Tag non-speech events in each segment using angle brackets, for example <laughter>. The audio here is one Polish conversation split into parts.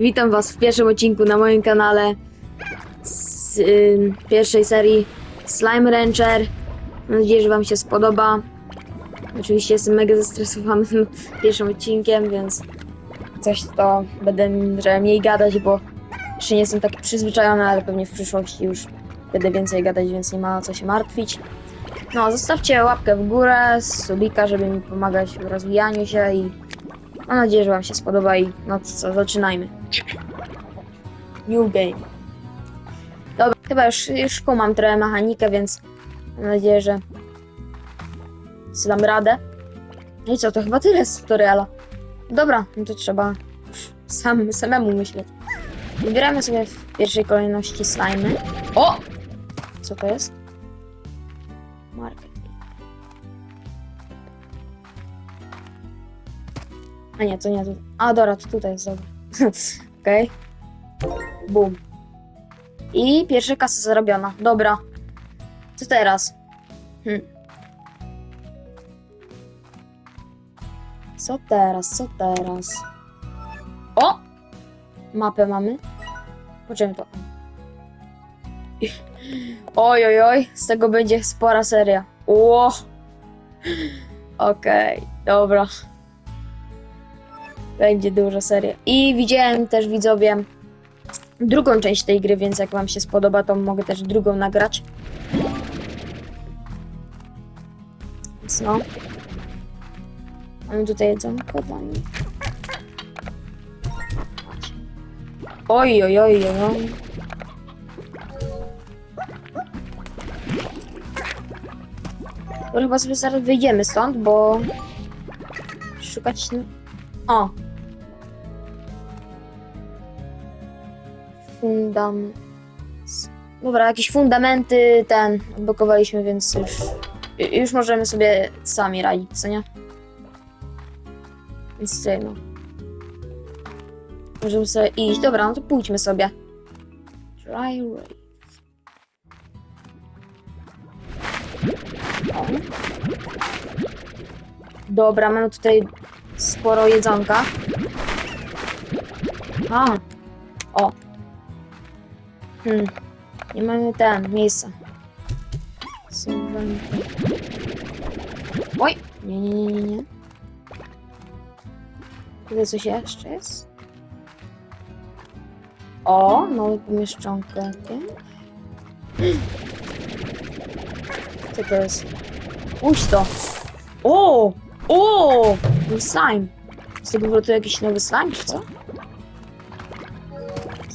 Witam Was w pierwszym odcinku na moim kanale z y, pierwszej serii Slime Rancher. Mam nadzieję, że Wam się spodoba. Oczywiście jestem mega zestresowany tym <laughs> pierwszym odcinkiem, więc coś to będę że mniej gadać, bo jeszcze nie jestem taki przyzwyczajony, ale pewnie w przyszłości już będę więcej gadać, więc nie ma co się martwić. No, zostawcie łapkę w górę, subika, żeby mi pomagać w rozwijaniu się i Mam nadzieję, że Wam się spodoba i no co, zaczynajmy. New game. Dobra, chyba już, już kumam trochę mechanikę, więc mam nadzieję, że zdam radę. No i co, to chyba tyle z tutoriala. Dobra, no to trzeba sam, samemu myśleć. Wybieramy sobie w pierwszej kolejności slimy. O! Co to jest? A nie, to nie tu. A dobra, to tutaj jest dobra. <laughs> Okej. Bum. I pierwsza kasa zarobiona. Dobra. Co teraz? Hm. Co teraz? Co teraz? O! Mapę mamy. Poczekaj to. <laughs> Oj, oj, oj. Z tego będzie spora seria. Ło! Okej, dobra. Będzie duża seria. I widziałem też widzowie drugą część tej gry, więc jak wam się spodoba, to mogę też drugą nagrać. Więc no. Mamy tutaj jedzonko dla nich. Oj, oj, oj, oj. To chyba sobie zaraz wyjdziemy stąd, bo szukać... O! Fundam... Dobra, jakieś fundamenty ten odblokowaliśmy, więc już, już możemy sobie sami radzić, co nie? Więc tutaj no. Możemy sobie iść. Dobra, no to pójdźmy sobie. Dry rave. Dobra, mamy tutaj sporo jedzonka. A. O. Hmm. Nie mamy ten, miejsca. Solwenty. Oj! Nie, nie, nie, nie, nie. Tutaj coś jeszcze jest? O, nowe pomieszczonko jakieś. Co to jest? Uś to! O! O! Był slime. Z tego to jakiś nowy slime, czy co?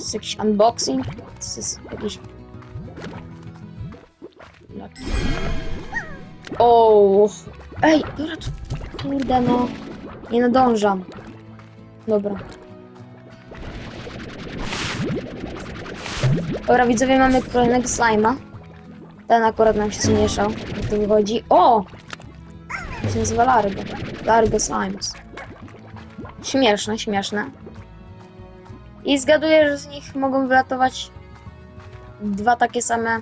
Jest jakiś unboxing? To jest jakiś... O! Ej, dobra. Kurde, no. Nie nadążam. Dobra. Dobra, widzowie, mamy kolejnego slima. Ten akurat nam się zmieszał. To wychodzi. O! To się nazywa Largo. Largo Slimes. Śmieszne, śmieszne. I zgaduję, że z nich mogą wylatować dwa takie same.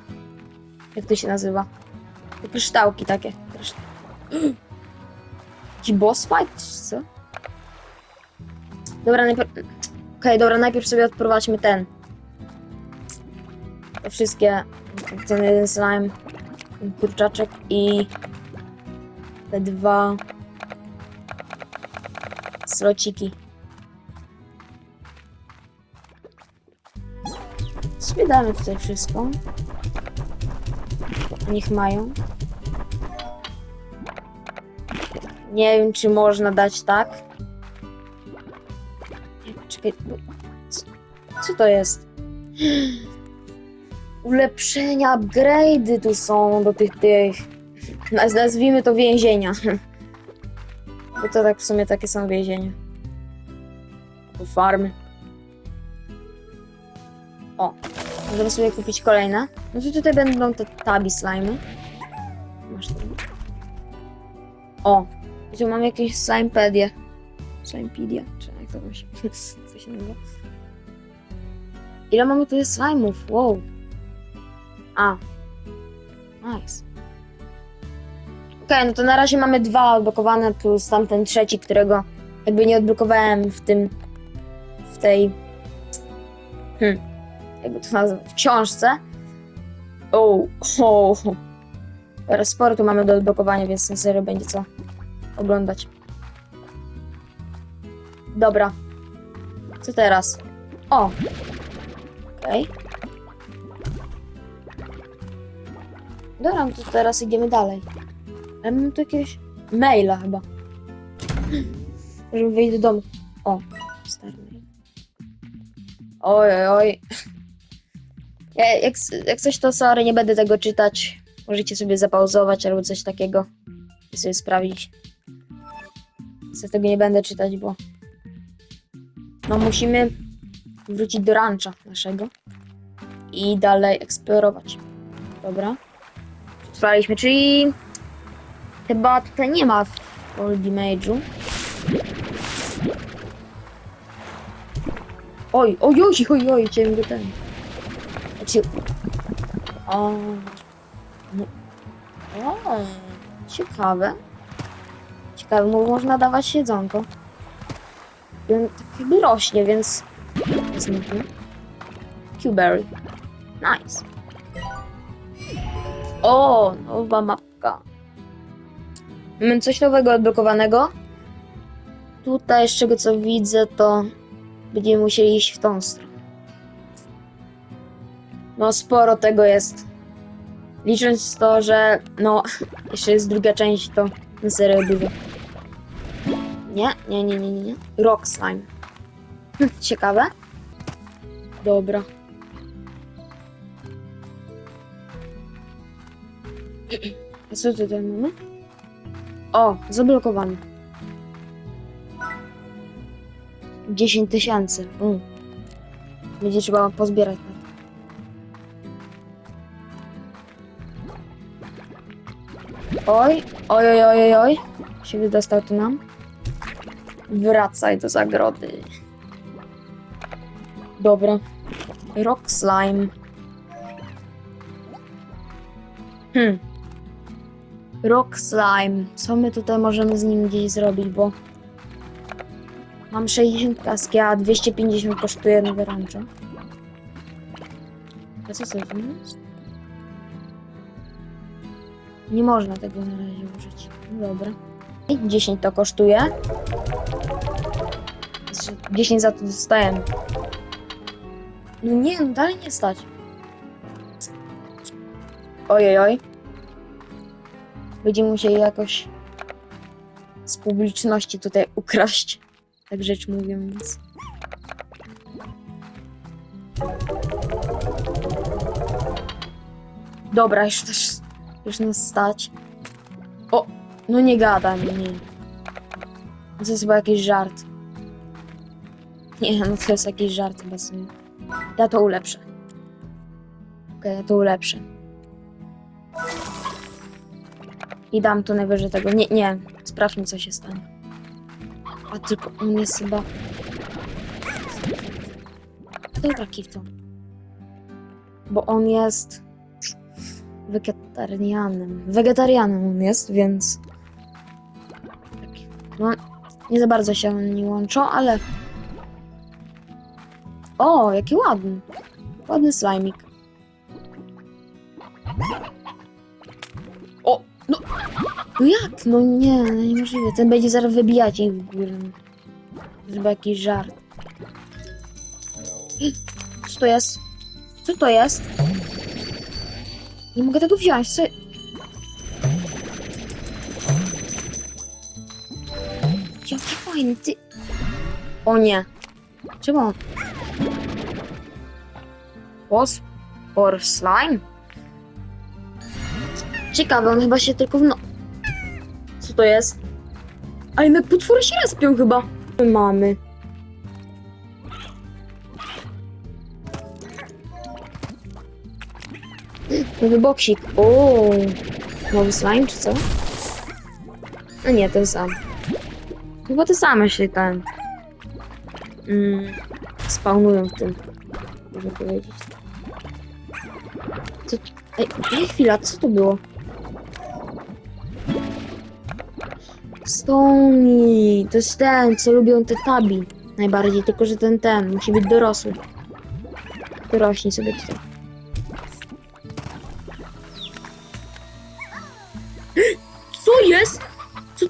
Jak to się nazywa? Te kryształki takie. Krysz- Ci <gasps> boss fight, czy co? Dobra, najpierw. Okej, dobra, najpierw sobie odprowadźmy ten. Te wszystkie. Ten jeden slime. Kurczaczek i te dwa slociki. Sobie damy tutaj wszystko. Niech mają. Nie wiem, czy można dać tak. Czekaj, co, to jest? <gasps> Ulepszenia, upgrade'y tu są do tych tych. Naz- Nazwijmy to więzienia. <laughs> Bo to tak w sumie takie są więzienia. Farmy. Możemy sobie kupić kolejne. No to tutaj będą te tabi slimy. Masz to. O, tu mam jakieś slimepedie. Slimepedia, czy jak to się, <laughs> co się nazywa? Ile mamy tu jest slime'ów? Wow. A. Nice. Okej, no to na razie mamy dwa odblokowane, plus tamten trzeci, którego jakby nie odblokowałem w tym, w tej Hmm. Jakby to nazwać? W książce. O, o. Teraz sporo tu mamy do odblokowania, więc na serio będzie co oglądać. Dobra. Co teraz? O! Okej. Dobra, no to teraz idziemy dalej. Ale mam tu jakiegoś maila chyba. Żeby wyjść do domu. O, stary mail. Oj, oj, oj. Ja, jak, jak coś to sorry, nie będę tego czytać. Możecie sobie zapauzować albo coś takiego. I sobie sprawdzić. Ja tego nie będę czytać, bo... No musimy wrócić do rancha naszego. I dalej eksplorować. Dobra. Przetrwaliśmy, czyli... Chyba tutaj nie ma w Old Image'u. Oj, oj, oj, oj, oj, chciałem go ten. Znaczy... O... No. O, ciekawe. Ciekawe, bo można dawać jedzonko. I on tak jakby rośnie, więc... Tu. Qberry. Nice. O, nowa mapka. Mamy coś nowego odblokowanego. Tutaj, z czego co widzę, to będziemy musieli iść w tą stronę. No, sporo tego jest. Licząc to, że no, <laughs> jeszcze jest druga część, to na serio dużo. Nie, nie, nie, nie, nie, nie. Rock slime. Ciekawe. Dobra. <clears throat> A co tutaj mamy? O, zablokowany. 10 tysięcy. Mm. Będzie trzeba pozbierać Oj, oj, oj, oj, oj. Się wydostał tu nam. Wracaj do zagrody. Dobra. Rock slime. Hmm. Rock slime. Co my tutaj możemy z nim gdzieś zrobić, bo... Mam 60 kaski, a 250 kosztuje nowe rancho. Co to jest? Nie można tego na razie użyć. No dobra. I 10 to kosztuje. Znaczy, 10 za to dostajemy. No nie, no dalej nie stać. Ojej, oj. Będziemy musieli jakoś z publiczności tutaj ukraść. Tak rzecz mówiąc. Dobra, już też już nas stać. O, no nie gadaj mi. To jest chyba jakiś żart. Nie, no to jest jakiś żart chyba sobie. Ja to ulepszę. Okej, ja to ulepszę. I dam tu najwyżej tego. Nie, nie. Sprawdźmy, co się stanie. A tylko on jest chyba... Dobra, Kifto. Bo on jest... Wegetarianem. Wegetarianem on jest, więc... No, nie za bardzo się oni łączą, ale... O, jaki ładny. Ładny slajmik. O, no... No jak? No nie, no niemożliwe. Ten będzie zaraz wybijać ich w górę. Chyba jakiś żart. <gasps> Co to jest? Co to jest? Nie mogę tego wziąć. Co... Jaki fajny, ty... O nie. Czemu? Boss? Or slime? Ciekawe, on chyba się tylko w no... Co to jest? A jednak potwory się respią chyba. Mamy. Nowy boksik. O, Nowy slime, czy co? No nie, ten sam. Chyba te same się ten... Mm, spawnują w tym. Można powiedzieć. Co... Ej, ej, chwila, co to było? Stony, to jest ten, co lubią te tabi najbardziej, tylko że ten, ten, musi być dorosły. To rośnie sobie tutaj.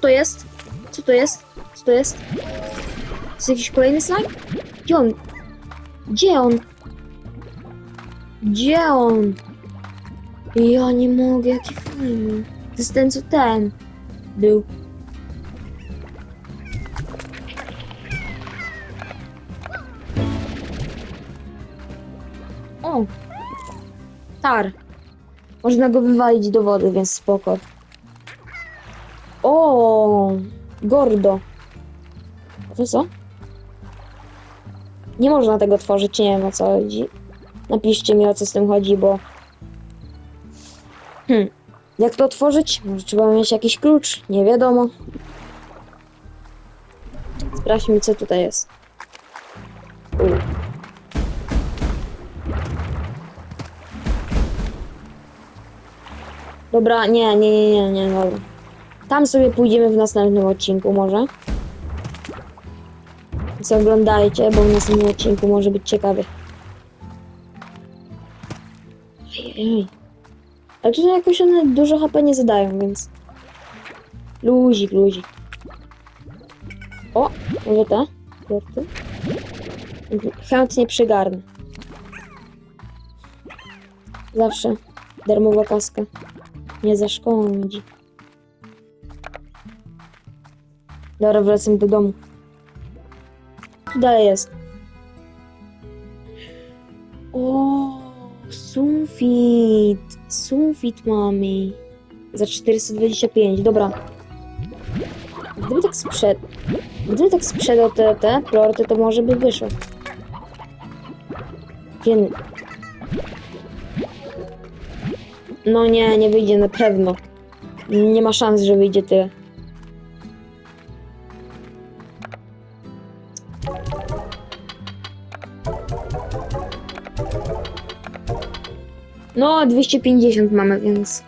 To jest? Co to jest? Co to jest? To jest jakiś kolejny slime? Gdzie on? Gdzie on? Gdzie on? Ja nie mogę, jaki fajny. To jest ten, co ten był. O! Tar. Można go wywalić do wody, więc spoko. O, Gordo. To co? Nie można tego tworzyć, nie wiem o co chodzi. Napiszcie mi o co z tym chodzi, bo... Hmm. Jak to otworzyć? Może trzeba mieć jakiś klucz? Nie wiadomo. Sprawdźmy co tutaj jest. U. Dobra, nie, nie, nie, nie, nie, dobra. Tam sobie pójdziemy w następnym odcinku może. Więc oglądajcie, bo w następnym odcinku może być ciekawy. Ojej. Ale tutaj jakoś one dużo HP nie zadają, więc... Luzik, luzik. O, może te? Kwiaty? Chętnie przygarnę. Zawsze darmowa kaska. Nie zaszkodzi. Dobra, wracam do domu. Tu dalej jest. O, sufit. Sufit mamy. Za 425, dobra. Gdyby tak sprzed... Gdyby tak sprzedał te, te plorty, to może by wyszło. Kiedy... No nie, nie wyjdzie na pewno. Nie ma szans, że wyjdzie tyle. No, 250 mamy, więc.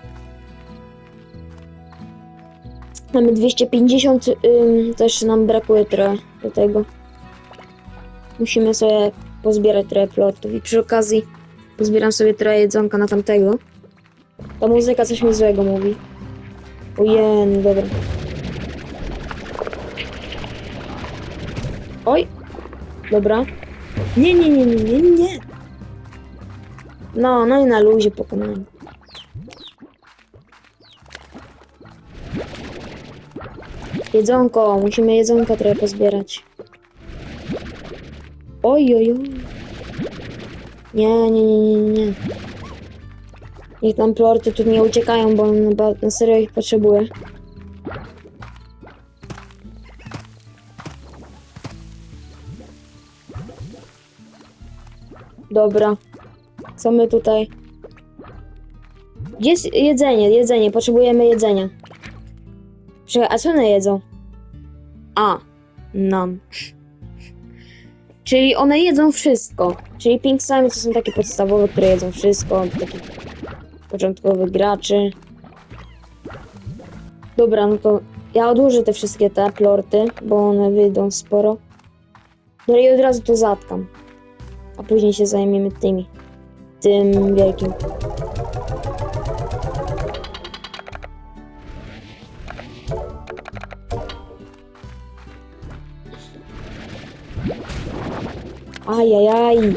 Mamy 250, ym, jeszcze nam brakuje trochę do tego. Musimy sobie pozbierać trochę plotów i przy okazji pozbieram sobie trochę jedzonka na tamtego. Ta muzyka coś mi złego mówi. Ojej, dobra. Oj! Dobra. Nie, nie, nie, nie, nie, nie. No, no i na luzie pokonałem. Jedzonko, musimy jedzonka trochę pozbierać. Oj, oj, oj. Nie, nie, nie, nie, nie. Niech tam plorty tu nie uciekają, bo na, na serio ich potrzebuje. Dobra. Co my tutaj? Jest jedzenie? Jedzenie, potrzebujemy jedzenia. Czekaj, a co one jedzą? A, nam. Czyli one jedzą wszystko. Czyli Pink Slime to są takie podstawowe, które jedzą wszystko. Taki początkowych graczy. Dobra, no to ja odłożę te wszystkie te plorty, bo one wyjdą sporo. No i od razu to zatkam. A później się zajmiemy tymi. Tym wielkim. Ajajaj.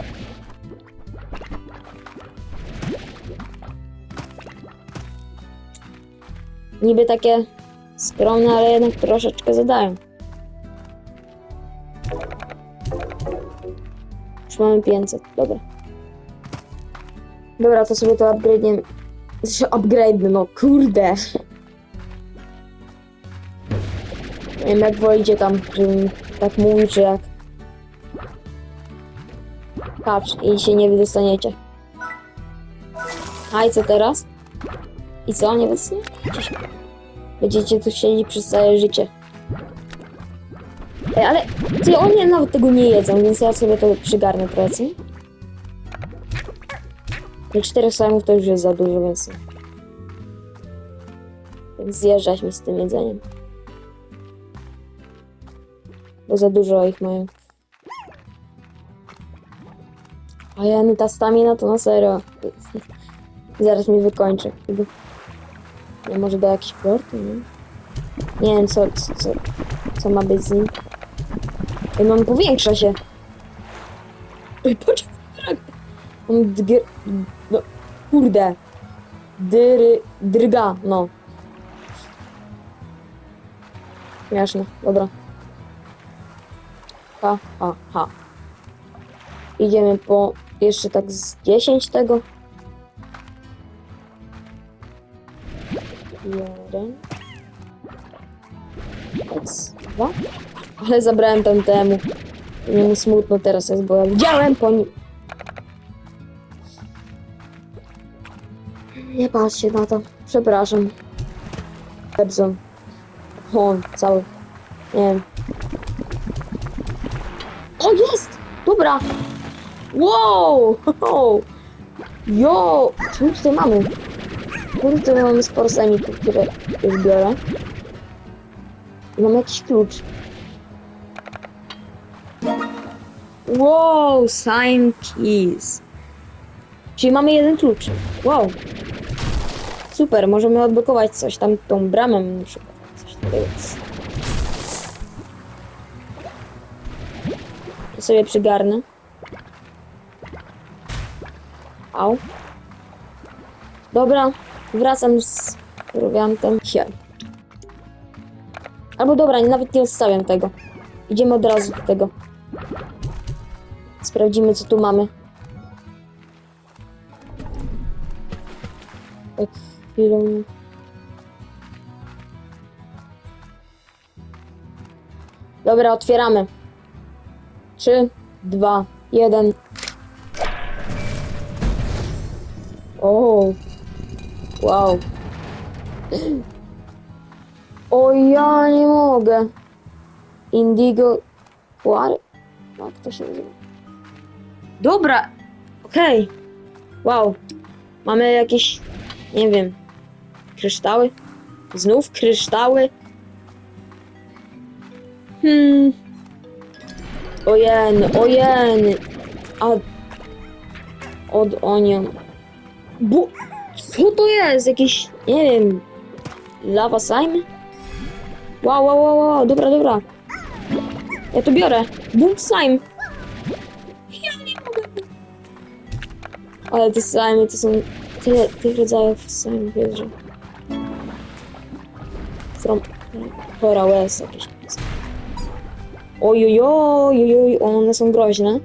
Niby takie skromne, ale jednak troszeczkę zadają. Mamy 500, dobra. Dobra, to sobie to upgrade'nie. Znaczy upgrade, no kurde. Nie wiem jak wolicie tam, żebym tak mówił, czy jak. Patrz, i się nie wydostaniecie. A i co teraz? I co, nie wydostaniecie? Będziecie tu siedzieć przez całe życie. Ej, ale ty oni nawet tego nie jedzą, więc ja sobie to przygarnę trochę. Do czterech slime'ów to już jest za dużo, więc... Więc zjeżdżać mi z tym jedzeniem. Bo za dużo ich mają. A ja ta stamina to na serio. <laughs> Zaraz mi wykończy. Nie może do jakichś portu, nie? Nie wiem co, co, co, co ma być z nim. Ej, on powiększa się. Ej, patrz, jak on dgr... No, kurde. Dry... Drga, no. Śmieszne, dobra. Ha, ha, ha. Idziemy po jeszcze tak z 10 tego. Jeden. Dwa. Ale zabrałem tam temu. Nie mu smutno teraz jest, bo ja widziałem po nim. Nie patrzcie na to. Przepraszam. Epson. On cały. Nie wiem. O, jest! Dobra! Wow! <laughs> Jo! Co my tutaj mamy? Kurde, mamy sporo semików, które już biorę. I Mam jakiś klucz. Wow! Sign keys. Czyli mamy jeden klucz. Wow! Super, możemy odblokować coś tam, tą bramę na przykład. Coś takiego. Ja sobie przygarnę. Au. Dobra, wracam z prowiantem. Hier. Albo dobra, nawet nie odstawiam tego. Idziemy od razu do tego. Sprawdzimy, co tu mamy. Tak, chwilę. Dobra, otwieramy. Trzy, dwa, jeden. O, wow. O, ja nie mogę. Indigo. What? Jak to się nazywa? Dobra, okej. Wow. Mamy jakieś, nie wiem, kryształy? Znów kryształy? Hmm. Ojen, ojen. A... Od onion. Bu... Co to jest? Jakiś, nie wiem, lava slime? Wow, wow, wow, wow, dobra, dobra. Ja to biorę. Boom slime. Ale te slime to są tyle tych rodzajów slime, wiesz, że... From... Coral West jakieś. Ojojoj, ojoj, one są groźne.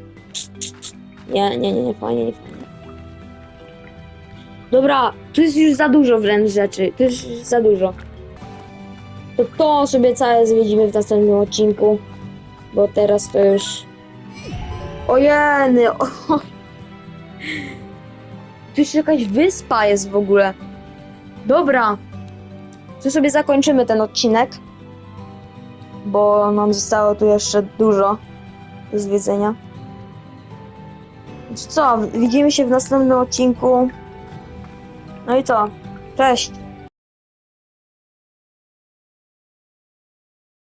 Nie, nie, nie, nie, fajnie, nie fajnie. Dobra, tu jest już za dużo wręcz rzeczy. Tu jest już za dużo. To to sobie całe zwiedzimy w następnym odcinku. Bo teraz to już... Ojeny! <laughs> O... Tu jeszcze jakaś wyspa jest w ogóle. Dobra. Tu sobie zakończymy ten odcinek. Bo nam zostało tu jeszcze dużo do zwiedzenia. Co? Widzimy się w następnym odcinku. No i co? Cześć!